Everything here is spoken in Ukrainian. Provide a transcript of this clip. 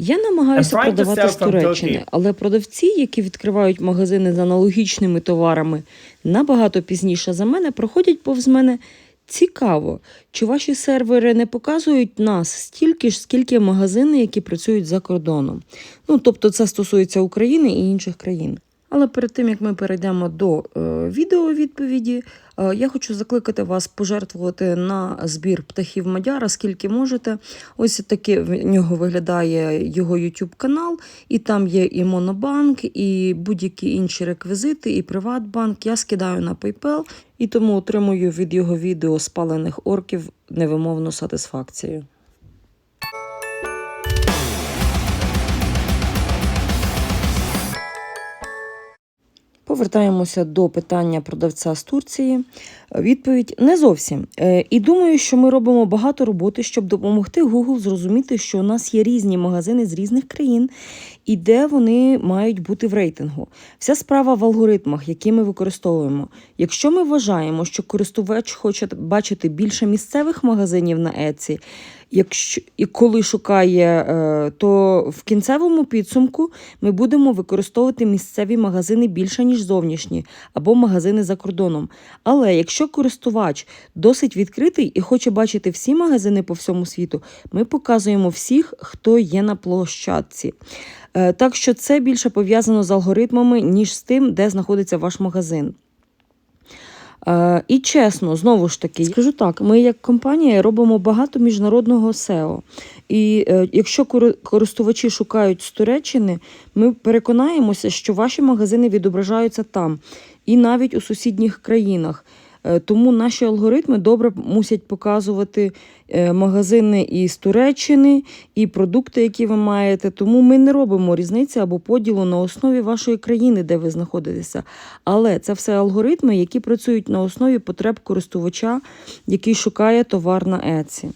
Я намагаюся продавати з Туреччини, але продавці, які відкривають магазини з аналогічними товарами набагато пізніше за мене, проходять повз мене. Цікаво, чи ваші сервери не показують нас стільки ж, скільки магазини, які працюють за кордоном. Ну, тобто це стосується України і інших країн. Але перед тим як ми перейдемо до е, відеовідповіді, е, я хочу закликати вас пожертвувати на збір птахів Мадяра, скільки можете. Ось таки в нього виглядає його YouTube канал, і там є і Монобанк, і будь-які інші реквізити, і Приватбанк. Я скидаю на PayPal і тому отримую від його відео спалених орків невимовну сатисфакцію. Повертаємося до питання продавця з Турції. Відповідь не зовсім. Е, І думаю, що ми робимо багато роботи, щоб допомогти Google зрозуміти, що у нас є різні магазини з різних країн і де вони мають бути в рейтингу. Вся справа в алгоритмах, які ми використовуємо. Якщо ми вважаємо, що користувач хоче бачити більше місцевих магазинів на Etsy, Якщо і коли шукає, е, то в кінцевому підсумку ми будемо використовувати місцеві магазини більше, ніж зовнішні, або магазини за кордоном. Але якщо користувач досить відкритий і хоче бачити всі магазини по всьому світу, ми показуємо всіх, хто є на площадці. Е, Так що це більше пов'язано з алгоритмами, ніж з тим, де знаходиться ваш магазин. Е, І чесно, знову ж таки, скажу так: ми як компанія робимо багато міжнародного SEO. І е, якщо користувачі шукають з Туреччини, ми переконаємося, що ваші магазини відображаються там і навіть у сусідніх країнах. Е, Тому наші алгоритми добре мусять показувати е, магазини із Туреччини, і продукти, які ви маєте. Тому ми не робимо різниці або поділу на основі вашої країни, де ви знаходитеся. Але це все алгоритми, які працюють на основі потреб користувача, який шукає товар на Etsy.